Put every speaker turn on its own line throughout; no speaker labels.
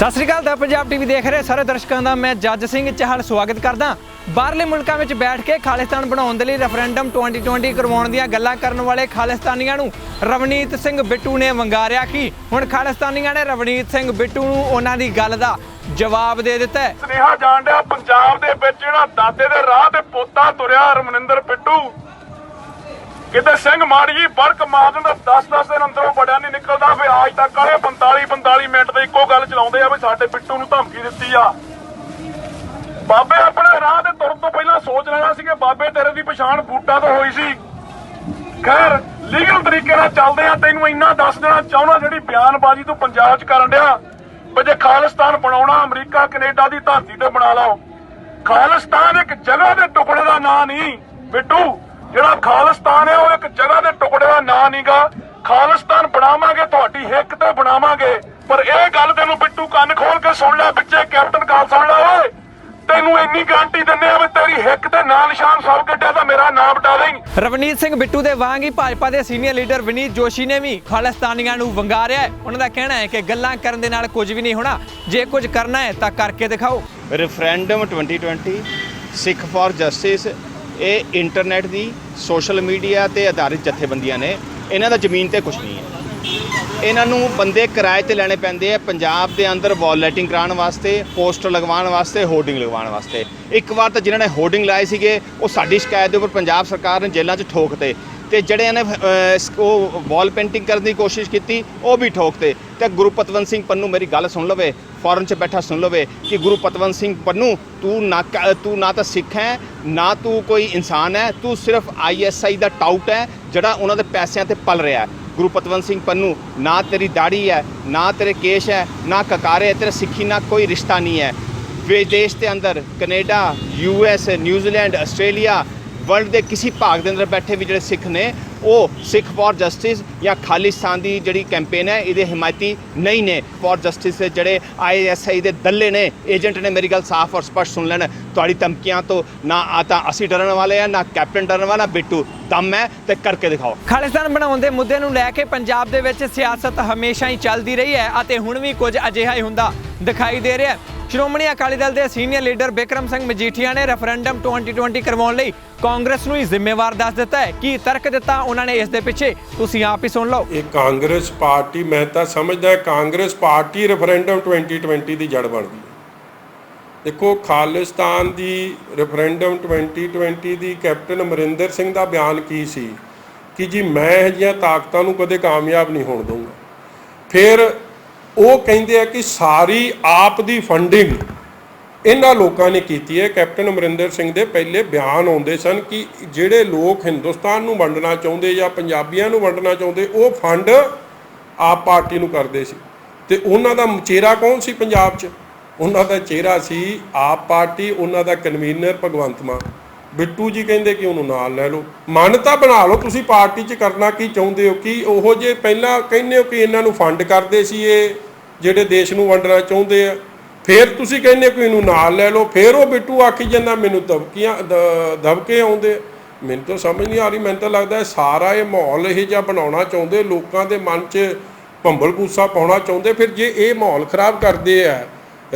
ਸਤਿ ਸ੍ਰੀ ਅਕਾਲ ਦਾ Punjab TV ਦੇਖ ਰਹੇ ਸਾਰੇ ਦਰਸ਼ਕਾਂ ਦਾ, ਮੈਂ ਜੱਜ ਸਿੰਘ ਚਾਹਲ ਸਵਾਗਤ ਕਰਦਾ। ਬਾਹਰਲੇ ਮੁਲਕਾਂ ਵਿੱਚ ਬੈਠ ਕੇ ਖਾਲਿਸਤਾਨ ਬਣਾਉਣ ਦੇ ਲਈ ਰੈਫਰੈਂਡਮ 2020 ਕਰਵਾਉਣ ਦੀਆਂ ਗੱਲਾਂ ਕਰਨ ਵਾਲੇ ਖਾਲਿਸਤਾਨੀਆਂ ਨੂੰ ਰਵਨੀਤ ਸਿੰਘ ਬਿੱਟੂ ਨੇ ਵੰਗਾਰਿਆ ਕਿ? ਹੁਣ ਖਾਲਿਸਤਾਨੀਆਂ ਨੇ ਰਵਨੀਤ ਸਿੰਘ ਬਿੱਟੂ ਨੂੰ ਉਹਨਾਂ ਦੀ ਗੱਲ ਦਾ ਜਵਾਬ ਦੇ ਦਿੱਤਾ
ਸੁਨੇਹਾ ਜਾਣ ਪੰਜਾਬ ਦੇ ਵਿੱਚ ਜਿਹੜਾ ਦਾਦੇ ਦੇ ਰਾਹ ਤੇ ਪੋਤਾ ਤੁਰਿਆ ਰਮਨਿੰਦਰ ਪਿੱਟੂ ਕਿਤੇ ਸਿੰਘ ਮਾੜੀ ਜੀ ਬਰਕ ਮਾਰ ਦਿੰਦਾ 10-10 ਦਿਨ ਅੰਦਰੋਂ ਬੜਿਆ ਨਹੀਂ ਨਿਕਲਦਾ ਫੇ ਅੱਜ ਤੱਕ ਵਾਲੇ 45-45 ਮਿੰਟ ਤੇ ਇੱਕੋ ਗੱਲ ਚਲਾਉਂਦੇ ਆ ਵੀ ਸਾਡੇ ਪਿੱਟੂ ਨੂੰ ਧਮਕੀ ਦਿੱਤੀ ਆ। ਬਾਬੇ ਆਪਣੇ ਰਾਹ ਤੇ ਤੁਰਨ ਤੋਂ ਪਹਿਲਾਂ ਸੋਚ ਲੈਣਾ ਸੀ ਕਿ ਬਾਬੇ ਤੇਰੇ ਦੀ ਪਛਾਣ ਬੂਟਾ ਤੋਂ ਹੋਈ ਸੀ। ਖੈਰ ਲੀਗਲ ਤਰੀਕੇ ਨਾਲ ਚੱਲਦੇ ਆ, ਤੈਨੂੰ ਇੰਨਾ ਦੱਸ ਦੇਣਾ ਚਾਹੁੰਦਾ ਜਿਹੜੀ ਬਿਆਨਬਾਜ਼ੀ ਤੂੰ ਪੰਜਾਬ 'ਚ ਕਰਨ ਡਿਆ। ਵੀ ਜੇ ਖਾਲਿਸਤਾਨ ਬਣਾਉਣਾ, ਅਮਰੀਕਾ, ਕੈਨੇਡਾ ਦੀ ਧਰਤੀ ਤੇ ਬਣਾ ਲਓ। ਖਾਲਿਸਤਾਨ ਇੱਕ ਜਗ੍ਹਾ ਦੇ ਟੁਕੜੇ ਦਾ ਨਾਂ ਨਹੀਂ ਬਿੱਟੂ ਜਿਹੜਾ ਖਾਲਿਸਤਾਨ ਹੈ ਉਹ ਇੱਕ ਜਗ੍ਹਾ ਦੇ ਟੁਕੜੇ ਦਾ ਨਾਂ ਨਹੀਂਗਾ ਖਾਲਿਸਤਾਨ ਬਣਾਵਾਂਗੇ ਤੁਹਾਡੀ ਹਿੱਕ ਤੇ ਬਣਾਵਾਂਗੇ। ਪਰ ਇਹ ਗੱਲ ਤੈਨੂੰ ਬਿੱਟੂ ਕੰਨ ਖੋਲ ਕੇ ਸੁਣ ਲੈ ਵਿੱਚੇ ਕੈਪਟਨ ਕਾਲ ਸੁਣ ਲੈ ਓਏ। ਤੈਨੂੰ ਇੰਨੀ ਗਾਰੰਟੀ ਦਿੰਦੇ ਆ ਵੀ ਤੇਰੀ ਹਿੱਕ ਤੇ ਨਾਂ ਨਿਸ਼ਾਨ ਸਭ ਕੱਢਿਆ ਤਾਂ ਮੇਰਾ ਨਾਮ ਬਟਾ ਦੇਈਂ।
ਰਵਨੀਤ ਸਿੰਘ ਬਿੱਟੂ ਦੇ ਵਾਂਗ ਹੀ ਭਾਜਪਾ ਦੇ ਸੀਨੀਅਰ ਲੀਡਰ ਵਿਨੀਤ ਜੋਸ਼ੀ ਨੇ ਵੀ ਖਾਲਿਸਤਾਨੀਆਂ ਨੂੰ ਵੰਗਾਰਿਆ ਹੈ। ਉਹਨਾਂ ਦਾ ਕਹਿਣਾ ਹੈ ਕਿ ਗੱਲਾਂ ਕਰਨ ਦੇ ਨਾਲ ਕੁਝ ਵੀ ਨਹੀਂ ਹੋਣਾ। ਜੇ ਕੁਝ ਕਰਨਾ ਹੈ ਤਾਂ ਕਰਕੇ ਦਿਖਾਓ।
ਰੈਫਰੈਂਡਮ 2020 ਸਿੱਖ ਫਾਰ ਜਸਟਿਸ ਇਹ ਇੰਟਰਨੈਟ ਦੀ ਸੋਸ਼ਲ ਮੀਡੀਆ ਤੇ ਆਧਾਰਿਤ ਜਥੇਬੰਦੀਆਂ ਨੇ, ਇਹਨਾਂ ਦਾ ਜ਼ਮੀਨ ਤੇ ਕੁਝ ਨਹੀਂ ਹੈ। ਇਹਨਾਂ ਨੂੰ ਬੰਦੇ ਕਿਰਾਏ ਤੇ ਲੈਣੇ ਪੈਂਦੇ ਆ, ਪੰਜਾਬ ਦੇ ਅੰਦਰ ਵਾਲ ਕਰਾਉਣ ਵਾਸਤੇ ਪੋਸਟਰ ਲਗਵਾਉਣ ਵਾਸਤੇ ਹੋਰਡਿੰਗ ਲਗਵਾਉਣ ਵਾਸਤੇ। ਇੱਕ ਵਾਰ ਤਾਂ ਜਿਨ੍ਹਾਂ ਨੇ ਹੋਰਡਿੰਗ ਲਾਏ ਸੀਗੇ, ਉਹ ਸਾਡੀ ਸ਼ਿਕਾਇਤ ਦੇ ਉੱਪਰ ਪੰਜਾਬ ਸਰਕਾਰ ਨੇ ਜੇਲ੍ਹਾਂ 'ਚ ਠੋਕਤੇ ਤੇ ਜਿਹੜੇ ਇਹਨੇ ਉਹ ਵਾਲ ਪੇਂਟਿੰਗ ਕਰਨ ਦੀ ਕੋਸ਼ਿਸ਼ ਕੀਤੀ, ਉਹ ਵੀ ਠੋਕਤੇ ਤੇ। ਗੁਰੂ ਪਤਵੰਤ ਸਿੰਘ ਪੰਨੂ ਮੇਰੀ ਗੱਲ ਸੁਣ ਲਵੇ ਫੋਰਨ 'ਚ ਬੈਠਾ ਸੁਣ ਲਵੇ ਕਿ ਗੁਰੂ ਪਤਵੰਤ ਸਿੰਘ ਪੰਨੂ, ਤੂੰ ਨਾ ਕ- ਤੂੰ ਨਾ ਤਾਂ ਸਿੱਖ ਹੈ, ਨਾ ਤੂੰ ਕੋਈ ਇਨਸਾਨ ਹੈ, ਤੂੰ ਸਿਰਫ ਆਈਐਸਆਈ ਦਾ ਟਾਊਟ ਹੈ, ਜਿਹੜਾ ਉਹਨਾਂ ਦੇ ਪੈਸਿਆਂ ਤੇ ਪਲ ਰਿਹਾ ਹੈ। ਗੁਰੂ ਪਤਵੰਤ ਸਿੰਘ ਪੰਨੂ, ਨਾ ਤੇਰੀ ਦਾੜੀ ਹੈ, ਨਾ ਤੇਰੇ ਕੇਸ਼ ਹੈ, ਨਾ ਕਕਾਰੇ ਤੇਰੇ ਸਿੱਖੀ ਨਾਲ ਕੋਈ ਰਿਸ਼ਤਾ ਨਹੀਂ ਹੈ। ਵਿਦੇਸ਼ ਦੇ ਅੰਦਰ Canada US New Zealand, Australia world ਦੇ ਕਿਸੇ ਭਾਗ ਦੇ ਅੰਦਰ ਬੈਠੇ ਵੀ ਜਿਹੜੇ ਸਿੱਖ ਨੇ, ਉਹ ਸਿੱਖ ਫॉर ਜਸਟਿਸ ਜਾਂ ਖਾਲਿਸਤਾਨ ਦੀ ਜਿਹੜੀ ਕੈਂਪੇਨ ਹੈ, ਇਹਦੇ ਹਮਾਇਤੀ ਨਹੀਂ ਨੇ। ਫॉर ਜਸਟਿਸ ਦੇ ਜਿਹੜੇ ਆਈਐਸਆਈ ਦੇ ਦੱਲੇ ਨੇ, ਏਜੰਟ ਨੇ ਮੇਰੀ ਗੱਲ ਸਾਫ਼ ਔਰ ਸਪਸ਼ਟ ਸੁਣ ਲੈਣ। ਤੁਹਾਡੀ ਧਮਕੀਆਂ ਤੋਂ ਨਾ ਆ ਤਾਂ ਅਸੀਂ ਡਰਨ ਵਾਲੇ ਆ, ਨਾ ਕੈਪਟਨ ਡਰਨ ਵਾਲਾ, ਬਿੱਟੂ, ਦਮ ਹੈ ਤੇ ਕਰਕੇ ਦਿਖਾਓ।
ਖਾਲਿਸਤਾਨ ਬਣਾਉਣ ਦੇ ਮੁੱਦੇ ਨੂੰ ਲੈ ਕੇ ਪੰਜਾਬ ਦੇ ਵਿੱਚ ਸਿਆਸਤ ਹਮੇਸ਼ਾ ਹੀ ਚੱਲਦੀ ਰਹੀ ਹੈ ਅਤੇ ਹੁਣ ਵੀ ਕੁਝ ਅਜਿਹਾ ਹੀ ਹੁੰਦਾ ਦਿਖਾਈ ਦੇ ਰਿਹਾ ਹੈ। ਸ਼੍ਰੋਮਣੀ ਅਕਾਲੀ ਦਲ ਦੇ ਸੀਨੀਅਰ ਲੀਡਰ ਬਿਕਰਮ ਸਿੰਘ ਮਜੀਠੀਆ ਨੇ ਰੈਫਰੈਂਡਮ 2020 ਕਰਵਾਉਣ ਲਈ ਕਾਂਗਰਸ ਨੂੰ ਹੀ ਜ਼ਿੰਮੇਵਾਰ ਦੱਸ ਦਿੱਤਾ ਹੈ। ਕੀ ਤਰਕ ਦਿੱਤਾ ਉਹਨਾਂ ਨੇ ਇਸ ਦੇ ਪਿੱਛੇ? ਤੁਸੀਂ ਆਪ ਹੀ ਸੁਣ ਲਓ।
ਇਹ ਕਾਂਗਰਸ ਪਾਰਟੀ, ਮੈਂ ਤਾਂ ਸਮਝਦਾ ਕਾਂਗਰਸ ਪਾਰਟੀ ਰੈਫਰੈਂਡਮ 2020 ਦੀ ਜੜ ਬਣਦੀ ਹੈ। ਦੇਖੋ, ਖਾਲਿਸਤਾਨ ਦੀ ਰੈਫਰੈਂਡਮ 2020 ਦੀ ਕੈਪਟਨ ਅਮਰਿੰਦਰ ਸਿੰਘ ਦਾ ਬਿਆਨ ਕੀ ਸੀ? ਕਿ ਜੀ ਮੈਂ ਇਹ ਜਿਹੀਆਂ ਤਾਕਤਾਂ ਨੂੰ ਕਦੇ ਕਾਮਯਾਬ ਨਹੀਂ ਹੋਣ ਦਊਂਗਾ। ਫਿਰ ਉਹ ਕਹਿੰਦੇ ਆ ਕਿ ਸਾਰੀ ਆਪ ਦੀ ਫੰਡਿੰਗ ਇਹਨਾਂ ਲੋਕਾਂ ਨੇ ਕੀਤੀ ਹੈ। ਕੈਪਟਨ ਅਮਰਿੰਦਰ ਸਿੰਘ ਦੇ ਪਹਿਲੇ ਬਿਆਨ ਆਉਂਦੇ ਸਨ ਕਿ ਜਿਹੜੇ ਲੋਕ ਹਿੰਦੁਸਤਾਨ ਨੂੰ ਵੰਡਣਾ ਚਾਹੁੰਦੇ ਜਾਂ ਪੰਜਾਬੀਆਂ ਨੂੰ ਵੰਡਣਾ ਚਾਹੁੰਦੇ, ਉਹ ਫੰਡ ਆਪ ਪਾਰਟੀ ਨੂੰ ਕਰਦੇ ਸੀ। ਤੇ ਉਹਨਾਂ ਦਾ ਚਿਹਰਾ ਕੌਣ ਸੀ ਪੰਜਾਬ 'ਚ? ਉਹਨਾਂ ਦਾ ਚਿਹਰਾ ਸੀ ਆਪ ਪਾਰਟੀ, ਉਹਨਾਂ ਦਾ ਕਨਵੀਨਰ ਭਗਵੰਤ ਮਾਨ। ਬਿੱਟੂ ਜੀ ਕਹਿੰਦੇ ਕਿ ਉਹਨੂੰ ਨਾਲ ਲੈ ਲਓ। ਮਨ ਤਾਂ ਬਣਾ ਲਓ, ਤੁਸੀਂ ਪਾਰਟੀ 'ਚ ਕਰਨਾ ਕੀ ਚਾਹੁੰਦੇ ਹੋ? ਕਿ ਉਹੋ ਜੇ ਪਹਿਲਾਂ ਕਹਿੰਦੇ ਹੋ ਕਿ ਇਹਨਾਂ ਨੂੰ ਫੰਡ ਕਰਦੇ ਸੀ ਇਹ, ਜਿਹੜੇ ਦੇਸ਼ ਨੂੰ ਵੰਡਣਾ ਚਾਹੁੰਦੇ ਆ, ਫਿਰ ਤੁਸੀਂ ਕਹਿੰਦੇ ਹੋ ਕਿ ਇਹਨੂੰ ਨਾਲ ਲੈ ਲਓ। ਫਿਰ ਉਹ ਬਿੱਟੂ ਆਖੀ ਜਾਂਦਾ, ਮੈਨੂੰ ਦਬਕੀਆਂ ਦ- ਦਬਕੇ ਆਉਂਦੇ। ਮੈਨੂੰ ਤਾਂ ਸਮਝ ਨਹੀਂ ਆ ਰਹੀ, ਮੈਨੂੰ ਤਾਂ ਲੱਗਦਾ ਸਾਰਾ ਇਹ ਮਾਹੌਲ ਇਹ ਜਿਹਾ ਬਣਾਉਣਾ ਚਾਹੁੰਦੇ, ਲੋਕਾਂ ਦੇ ਮਨ 'ਚ ਭੰਬਲ ਪੂਸਾ ਪਾਉਣਾ ਚਾਹੁੰਦੇ। ਫਿਰ ਜੇ ਇਹ ਮਾਹੌਲ ਖਰਾਬ ਕਰਦੇ ਆ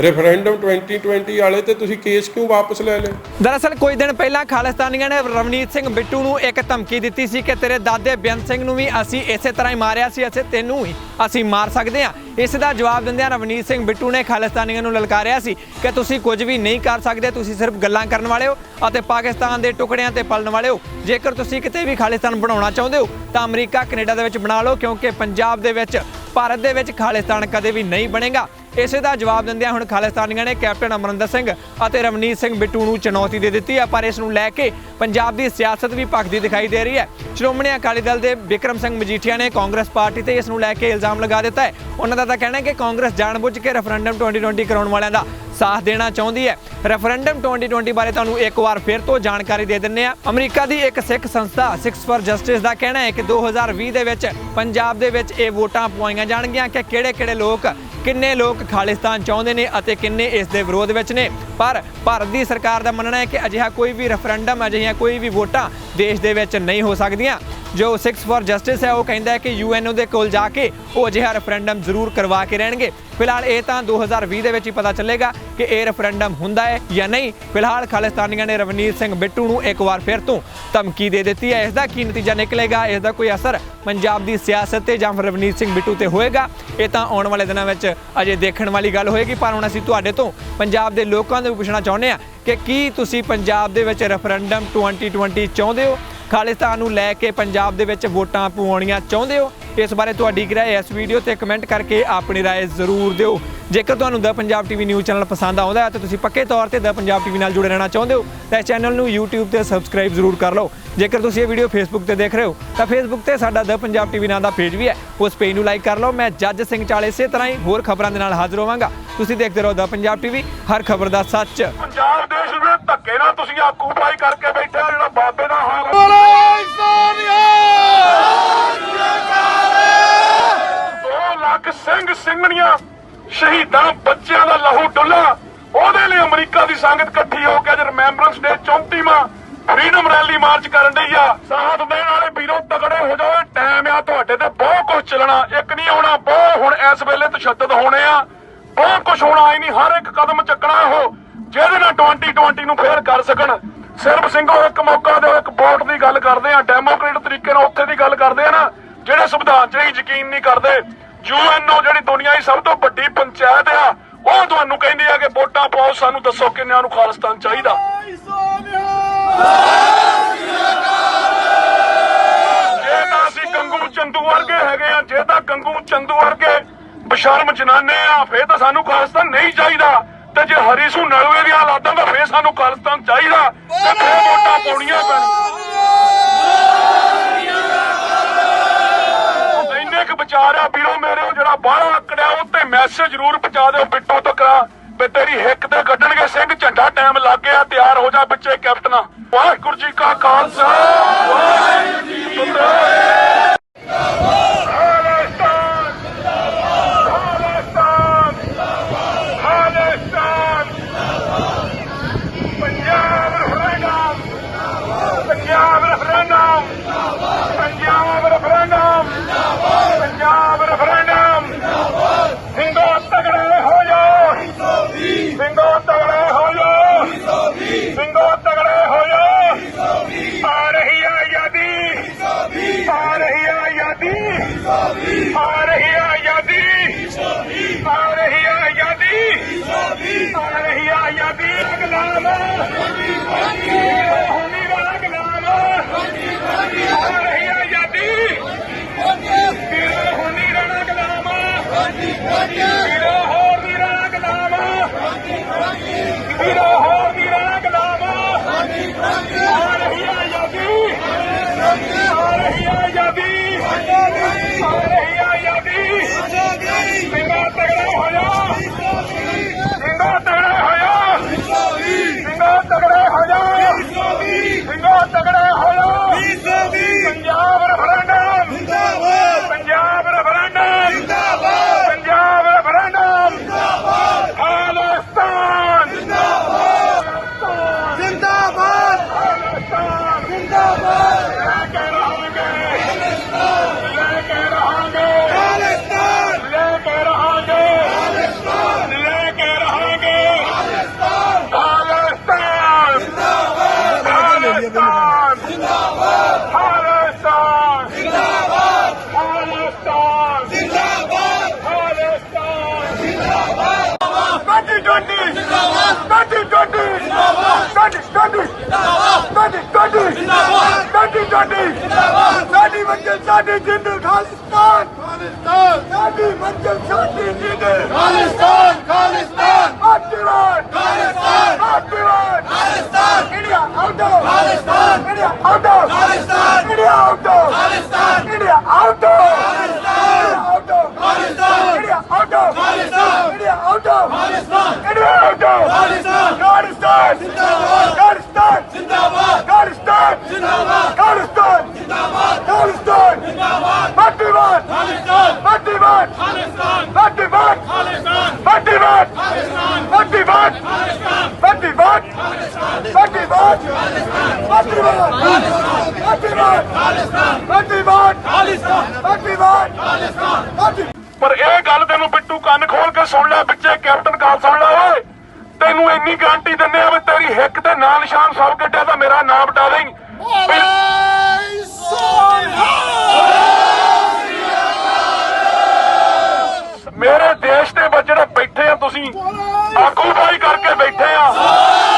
ਰੈਫਰੈਂਡਮ 2020 ਵਾਲੇ ਤੇ ਤੁਸੀਂ ਕੇਸ ਕਿਉਂ ਵਾਪਸ ਲੈ ਲਏ?
ਦਰਅਸਲ, ਕੁਝ ਦਿਨ ਪਹਿਲਾਂ ਖਾਲਿਸਤਾਨੀਆਂ ਨੇ ਰਵਨੀਤ ਸਿੰਘ ਬਿੱਟੂ ਨੂੰ ਇੱਕ ਧਮਕੀ ਦਿੱਤੀ ਸੀ ਕਿ ਤੇਰੇ ਦਾਦੇ ਬੇਅੰਤ ਸਿੰਘ ਨੂੰ ਵੀ ਅਸੀਂ ਇਸੇ ਤਰ੍ਹਾਂ ਹੀ ਮਾਰਿਆ ਸੀ, ਅਸੀਂ ਤੈਨੂੰ ਵੀ ਅਸੀਂ ਮਾਰ ਸਕਦੇ ਹਾਂ। ਇਸ ਦਾ ਜਵਾਬ ਦਿੰਦਿਆਂ ਰਵਨੀਤ ਸਿੰਘ ਬਿੱਟੂ ਨੇ ਖਾਲਿਸਤਾਨੀਆਂ ਨੂੰ ਲਲਕਾਰਿਆ ਸੀ ਕਿ ਤੁਸੀਂ ਕੁਝ ਵੀ ਨਹੀਂ ਕਰ ਸਕਦੇ, ਤੁਸੀਂ ਸਿਰਫ ਗੱਲਾਂ ਕਰਨ ਵਾਲੇ ਹੋ ਅਤੇ ਪਾਕਿਸਤਾਨ ਦੇ ਟੁਕੜਿਆਂ ਤੇ ਪਲਣ ਵਾਲੇ ਹੋ। ਜੇਕਰ ਤੁਸੀਂ ਕਿਤੇ ਵੀ ਖਾਲਿਸਤਾਨ ਬਣਾਉਣਾ ਚਾਹੁੰਦੇ ਹੋ, ਤਾਂ ਅਮਰੀਕਾ, ਕੈਨੇਡਾ ਦੇ ਵਿੱਚ ਬਣਾ ਲਓ, ਕਿਉਂਕਿ ਪੰਜਾਬ ਦੇ ਵਿੱਚ, ਭਾਰਤ ਦੇ ਵਿੱਚ ਖਾਲਿਸਤਾਨ ਕਦੇ ਵੀ ਨਹੀਂ ਬਣੇਗਾ। ਇਸੇ ਦਾ ਜਵਾਬ ਦਿੰਦਿਆਂ ਹੁਣ ਖਾਲਿਸਤਾਨੀਆਂ ਨੇ ਕੈਪਟਨ ਅਮਰਿੰਦਰ ਸਿੰਘ ਅਤੇ ਰਵਨੀਤ ਸਿੰਘ ਬਿੱਟੂ ਨੂੰ ਚੁਣੌਤੀ ਦੇ ਦਿੱਤੀ ਹੈ, ਪਰ ਇਸ ਨੂੰ ਲੈ ਕੇ ਪੰਜਾਬ ਦੀ ਸਿਆਸਤ ਵੀ ਭਖਦੀ ਦਿਖਾਈ ਦੇ ਰਹੀ ਹੈ। ਸ਼੍ਰੋਮਣੀ ਅਕਾਲੀ ਦਲ ਦੇ ਵਿਕਰਮ ਸਿੰਘ ਮਜੀਠੀਆ ਨੇ ਕਾਂਗਰਸ ਪਾਰਟੀ ਤੇ ਇਸ ਨੂੰ ਲੈ ਕੇ ਇਲਜ਼ਾਮ ਲਗਾ ਦਿੱਤਾ ਹੈ। ਉਹਨਾਂ ਦਾ ਤਾਂ ਕਹਿਣਾ ਹੈ ਕਿ ਕਾਂਗਰਸ ਜਾਣਬੁੱਝ ਕੇ ਰੈਫਰੈਂਡਮ 2020 ਕਰਾਉਣ ਵਾਲਿਆਂ ਦਾ ਸਾਥ ਦੇਣਾ ਚਾਹੁੰਦੀ ਹੈ। ਰੈਫਰੈਂਡਮ 2020 ਬਾਰੇ ਤੁਹਾਨੂੰ ਇੱਕ ਵਾਰ ਫਿਰ ਤੋਂ ਜਾਣਕਾਰੀ ਦੇ ਦਿੰਨੇ ਆ ਅਮਰੀਕਾ ਦੀ ਇੱਕ ਸਿੱਖ ਸੰਸਥਾ ਸਿਕਸ ਫਾਰ ਜਸਟਿਸ ਦਾ ਕਹਿਣਾ ਹੈ ਕਿ 2020 ਦੇ ਵਿੱਚ ਪੰਜਾਬ ਦੇ ਵਿੱਚ ਇਹ ਵੋਟਾਂ ਪਵਾਈਆਂ ਜਾਣਗੀਆਂ ਕਿ ਕਿਹੜੇ-ਕਿਹੜੇ ਲੋਕ ਕਿੰਨੇ ਲੋਕ ਖਾਲਿਸਤਾਨ ਚਾਹੁੰਦੇ ਨੇ ਅਤੇ ਕਿੰਨੇ ਇਸ ਦੇ ਵਿਰੋਧ ਵਿੱਚ ਨੇ? ਪਰ ਭਾਰਤ ਦੀ ਸਰਕਾਰ ਦਾ ਮੰਨਣਾ ਹੈ ਕਿ ਅਜਿਹਾ ਕੋਈ ਵੀ ਰੈਫਰੈਂਡਮ ਅਜਿਹੀਆਂ ਕੋਈ ਵੀ ਵੋਟਾਂ ਦੇਸ਼ ਦੇ ਵਿੱਚ ਨਹੀਂ ਹੋ ਸਕਦੀਆਂ। ਜੋ 6 ਫॉर ਜਸਟਿਸ ਹੈ, ਉਹ ਕਹਿੰਦਾ ਹੈ ਕਿ ਯੂਐਨਓ ਦੇ ਕੋਲ ਜਾ ਕੇ ਉਹ ਅਜਿਹਾ ਰੈਫਰੈਂਡਮ ਜ਼ਰੂਰ ਕਰਵਾ ਕੇ ਰਹਿਣਗੇ। ਫਿਲਹਾਲ ਇਹ ਤਾਂ 2020 ਦੇ ਵਿੱਚ ਹੀ ਪਤਾ ਚੱਲੇਗਾ ਕਿ ਇਹ ਰੈਫਰੈਂਡਮ ਹੁੰਦਾ ਹੈ ਜਾਂ ਨਹੀਂ। ਫਿਲਹਾਲ ਖਾਲਿਸਤਾਨੀਆਂ ਨੇ ਰਵਨੀਤ ਸਿੰਘ ਬਿੱਟੂ ਨੂੰ ਇੱਕ ਵਾਰ ਫਿਰ ਤੋਂ ਧਮਕੀ ਦੇ ਦਿੱਤੀ ਹੈ। ਇਸ ਦਾ ਕੀ ਨਤੀਜਾ ਨਿਕਲੇਗਾ? ਇਸ ਦਾ ਕੋਈ ਅਸਰ ਪੰਜਾਬ ਦੀ ਸਿਆਸਤ ਤੇ ਜਾਂ ਫਿਰ ਰਵਨੀਤ ਸਿੰਘ ਬਿੱਟੂ ਤੇ ਹੋਏਗਾ? ਇਹ ਤਾਂ ਆਉਣ ਵਾਲੇ ਦਿਨਾਂ ਵਿੱਚ ਅਜੇ ਦੇਖਣ ਵਾਲੀ ਗੱਲ ਹੋਏਗੀ, ਪਰ ਹੁਣ ਅਸੀਂ ਤੁਹਾਡੇ ਤੋਂ ਪੰਜਾਬ ਦੇ ਲੋਕਾਂ ਤੋਂ ਵੀ ਪੁੱਛਣਾ ਚਾਹੁੰਦੇ ਹਾਂ ਕਿ ਕੀ ਤੁਸੀਂ ਪੰਜਾਬ ਦੇ ਵਿੱਚ ਰੈਫਰੈਂਡਮ 2020 ਚਾਹੁੰਦੇ ਹੋ? ਖਾਲਿਸਤਾਨ ਨੂੰ ਲੈ ਕੇ ਪੰਜਾਬ ਦੇ ਵਿੱਚ ਵੋਟਾਂ ਪਵਾਉਣੀਆਂ ਚਾਹੁੰਦੇ ਹੋ? ਇਸ ਬਾਰੇ ਤੁਹਾਡੀ ਕੀ ਰਾਏ ਇਸ ਵੀਡੀਓ ਤੇ ਕਮੈਂਟ ਕਰਕੇ ਆਪਣੀ ਰਾਏ ਜ਼ਰੂਰ ਦਿਓ। ਜੇਕਰ ਤੁਹਾਨੂੰ the Punjab TV news channel ਪਸੰਦ ਆਉਂਦਾ ਹੈ ਤਾਂ ਤੁਸੀਂ ਪੱਕੇ ਤੌਰ ਤੇ ਦ ਪੰਜਾਬ ਟੀਵੀ ਨਾਲ ਜੁੜੇ ਰਹਿਣਾ ਚਾਹੁੰਦੇ ਹੋ ਤਾਂ ਇਸ ਚੈਨਲ ਨੂੰ YouTube ਤੇ ਸਬਸਕ੍ਰਾਈਬ ਜ਼ਰੂਰ ਕਰ ਲਓ। ਜੇਕਰ ਤੁਸੀਂ ਇਹ ਵੀਡੀਓ Facebook ਤੇ ਦੇਖ ਰਹੇ ਹੋ ਤਾਂ Facebook ਤੇ ਸਾਡਾ ਦ ਪੰਜਾਬ ਟੀਵੀ ਨਾਂ ਦਾ ਪੇਜ ਵੀ ਹੈ। ਉਸ ਪੇਜ ਨੂੰ ਲਾਈਕ ਕਰ ਲਓ। ਮੈਂ ਜੱਜ ਸਿੰਘ ਚਾਲੇ ਇਸੇ ਤਰ੍ਹਾਂ ਹੀ ਹੋਰ ਖਬਰਾਂ ਦੇ ਨਾਲ ਹਾਜ਼ਰ ਹੋਵਾਂਗਾ। ਤੁਸੀਂ ਦੇਖਦੇ ਰਹੋ ਦ ਪੰਜਾਬ ਟੀਵੀ ਹਰ ਖਬਰ ਦਾ ਸੱਚ।
ਪੰਜਾਬ ਦੇਸ਼ ਦੇ ਧੱਕੇ ਨਾਲ ਤੁਸੀਂ ਆਕੂਪਾਈ ਕਰਕੇ ਬੈਠੇ ਜਿਹੜਾ ਬਾਬੇ ਦਾ ਹਾਲ ਦੋ ਲੱਖ ਸਿੰਘ ਸਿੰਘਣੀਆਂ ਸ਼ਹੀਦਾਂ ਬੱਚਿਆਂ ਦਾ ਲਹੂ ਡੁੱਲਾ। ਉਹਦੇ ਲਈ ਅਮਰੀਕਾ ਦੀ ਸੰਗਤ ਇਕੱਠੀ ਹੋ ਕੇ ਅੱਜ ਰਿਮੈਂਬਰੈਂਸ ਡੇ 34ਵਾਂ ਫਰੀडम ਰੈਲੀ ਮਾਰਚ ਕਰਨ ਡਈ ਆ। ਸਾਥ ਦੇਣ ਵਾਲੇ ਵੀਰੋ, ਤਗੜੇ ਹੋ ਜਾਓ ਟਾਈਮ ਆ ਤੁਹਾਡੇ ਤੇ ਬਹੁਤ ਕੁਝ ਚੱਲਣਾ। ਇੱਕ ਨਹੀਂ ਆਉਣਾ ਬਹੁਤ ਹੁਣ ਇਸ ਵੇਲੇ ਤਸ਼ੱਦਦ ਹੋਣੇ ਆ। ਬਹੁਤ ਕੁਝ ਹੋਣਾ ਹੀ ਨਹੀਂ, ਹਰ ਇੱਕ ਕਦਮ ਚੱਕਣਾ ਉਹ, ਜਿਹਦੇ ਨਾਲ 2020 ਨੂੰ ਫੇਰ ਕਰ ਸਕਣ। ਸਿਰਫ ਸਿੰਘੋ ਇੱਕ ਮੌਕਾ ਦਿਓ, ਇੱਕ ਵੋਟ ਦੀ ਗੱਲ ਕਰਦੇ ਆ ਡੈਮੋਕ੍ਰੇਟ ਤਰੀਕੇ ਨਾਲ ਉੱਥੇ ਦੀ ਗੱਲ ਕਰਦੇ ਆ ਨਾ, ਜਿਹੜੇ ਸੰਵਿਧਾਨ 'ਚ ਯਕੀਨ ਨਹੀਂ ਕਰਦੇ। ਯੂਐਨਓ ਜਿਹੜੀ ਦੁਨੀਆ ਦੀ ਸਭ ਤੋਂ ਵੱਡੀ ਪੰਚਾਇਤ ਆ, ਉਹ ਤੁਹਾਨੂੰ ਕਹਿੰਦੇ ਆ ਕਿ ਵੋਟਾਂ ਪਾਓ, ਸਾਨੂੰ ਦੱਸੋ ਕਿੰਨਿਆਂ ਨੂੰ ਖਾਲਿਸਤਾਨ ਚਾਹੀਦਾ। ਜੇ ਤਾਂ ਅਸੀਂ ਕੰਗੂ ਚੰਦੂ ਵਰਗੇ ਹੈਗੇ ਆ, ਜੇ ਤਾਂ ਕੰਗੂ ਚੰਦੂ ਵਰਗੇ ਬਸ਼ਰਮ ਜਨਾਨੇ ਆ, ਫੇਰ ਤਾਂ ਸਾਨੂੰ ਖਾਲਿਸਤਾਨ ਨਹੀਂ ਚਾਹੀਦਾ। ਤੇ ਜੇ ਹਰੀਸੂ ਨਲਵੇ ਦੀਆਂ ਹਾਲਾਤਾਂ ਦਾ ਫੇਰ ਸਾਨੂੰ ਖਾਲਿਸਤਾਨ ਚਾਹੀਦਾ। ਤੇ ਫੇਰ ਵੋਟਾਂ ਪਾਉਣੀਆਂ ਪੈਣੀਆਂ ਇੰਨੇ ਕੁ ਵਿਚਾਰ ਆ ਵੀਰੋ, ਮੇਰੇ ਜਿਹੜਾ ਬਾਹਰ ਆਕੜਿਆ ਉਹ ਤੇ ਮੈਸੇਜ ਜ਼ਰੂਰ ਪਹੁੰਚਾ ਦਿਓ ਬਿੱਟੂ ਤੱਕ ਵੀ ਤੇਰੀ ਹਿੱਕ ਤੇ ਕੱਢਣਗੇ ਸਿੰਘ, ਝੰਡਾ ਟਾਈਮ ਲੱਗ ਗਿਆ, ਤਿਆਰ ਹੋ ਜਾ ਬੱਚੇ ਕੈਪਟਨ। ਵਾਹਿਗੁਰੂ ਜੀ ਕਾ ਖਾਲਸਾ ਵਾਹਿਗੁਰੂ ਜੀ ਕੀ ਫਤਿਹ ਖਾਲਿਸਤਾਨ ਖਾਲਿਸਤਾਨ ਖਾਲਿਸਤਾਨ ਪੰਜਾਬ ਰਫਰੈਂਡਮ ਪੰਜਾਬ ਰਫਰੈਂਡਮ ਪੰਜਾਬ ਰਫਰੈਂਡਮ ਪੰਜਾਬ ਰਫਰੈਂਡਮ ਸਿੰਘੋ ਤਗੜੇ ਹੋ ਜਾਓ ਸਿੰਘੋ ਤਗੜੇ ਹੋ ਜਾਓ ਸਿੰਘੋ ਤਗੜੇ ਹੋ ਜਾਓ ਆ ਰਹੀ ਹੈ ਆਜ਼ਾਦੀ ਆ ਰਹੀ ਹੈ ਆਜ਼ਾਦੀ ਆ ਰਹੀ ਹੈ ਆਜ਼ਾਦੀ ਆ ਰਹੀ ਹੈ ਆਜ਼ਾਦੀ ਆ ਰਹੀ ਹੈ ਆਜ਼ਾਦੀ ਗੁਲਾਮ ਹੋਣੀ ਵਾਲਾ ਗੁਲਾਮ ਆ ਰਹੀ ਹੈ ਆਜ਼ਾਦੀ ਵੀਰੋ ਹੋਣੀ ਰਾਣਾ ਗੁਲਾਮ ਵੀਰੋ ਹੋਰ ਦੀ ਰਾਣਾ ਗੁਲਾਮ ਵੀਰੋ ਹੋਰ ਦੀ ਰਾਣਾ ਗੁਲਾਮ ਆ ਰਹੀ ਹੈ ਆਜ਼ਾਦੀ ਆ ਰਹੀ ਹੈ ਆਜ਼ਾਦੀ ਆ ਰਹੀ ਹੈ ਆਜ਼ਾਦੀ ਸਿੰਘਾ ਤਗੜਾ ਹੋਇਆ ਸਿੰਘਾ ਤਗੜਾ ਹੋਇਆ ਸਿੰਘਾ ਤਗੜਾ ਹੋਇਆ ਸਿੰਘਾ ਤਗੜਾ ਹੋਇਆ ਪੰਜਾਬ ਰਫਰੈਂਡਮ ਪੰਜਾਬ ਰਫਰੈਂਡਮ ਪੰਜਾਬ ਰਫਰੈਂਡਮ ਖਾਲਿਸਤਾਨ
ਜਿੰਦਾਬਾਦ
ਖਾਲਿਸਤਾਨ
ਜਿੰਦਾਬਾਦ
ਲੈ ਕੇ ਰਹਾਂਗੇ ਲੈ ਕੇ ਰਹਾਂਗੇ
ਖਾਲਿਸਤਾਨ
ਲੈ ਕੇ ਰਹਾਂਗੇ ਲੈ ਕੇ ਰਹਾਂਗੇ ਖਾਲਿਸਤਾਨ ਖਾਲਿਸਤਾਨ
ਜਿੰਦਾਬਾਦ
ਖਾਲਿਸਤਾਨ
ਜਿੰਦਾਬਾਦ
ਖਾਲਿਸਤਾਨ
ਜਿੰਦਾਬਾਦ
ਖਾਲਿਸਤਾਨ ਜਿੰਦਾਬਾਦ 2020 ਜਿੰਦਾਬਾਦ 2020 ਜਿੰਦਾਬਾਦ 2020 ਜਿੰਦਾਬਾਦ 2020 ਜਿੰਦਾਬਾਦ 2020 ਜਿੰਦਾਬਾਦ ਸਾਡੀ ਮੰਜ਼ਿਲ ਸਾਡੀ ਜਿੰਦ ਖਾਲਿਸਤਾਨ ਖਾਲਿਸਤਾਨ ਸਾਡੀ ਮੰਜ਼ਿਲ ਸਾਡੀ ਜਿੰਦ
ਖਾਲਿਸਤਾਨ ਖਾਲਿਸਤਾਨ
ਆਟਿਵਾਨ
Khalistan
ਆਟਿਵਾਨ
Khalistan
India out
Khalistan
India out
Khalistan
ਪਰ ਇਹ ਗੱਲ ਤੈਨੂੰ ਬਿੱਟੂ ਕੰਨ ਖੋਲ ਕੇ ਸੁਣ ਲੈ ਵਿੱਚੇ ਕੈਪਟਨ ਗੱਲ ਸੁਣ ਲੈ ਓਏ ਤੈਨੂੰ ਇੰਨੀ ਗਾਰੰਟੀ ਦਿੰਦੇ ਆ ਵੀ ਤੇਰੀ ਹਿੱਕ ਤੇ ਨਾਂ ਨਿਸ਼ਾਨ ਸੌ ਗੱਡਿਆ ਤਾਂ ਮੇਰਾ ਨਾਮ ਬਟਾ ਦੇਈਂ ਮੇਰੇ ਦੇਸ਼ ਦੇ ਵਿੱਚ ਜਿਹੜੇ ਬੈਠੇ ਆ ਤੁਸੀਂ ਆਕੂਪਾਈ ਕਰਕੇ ਬੈਠੇ ਆ।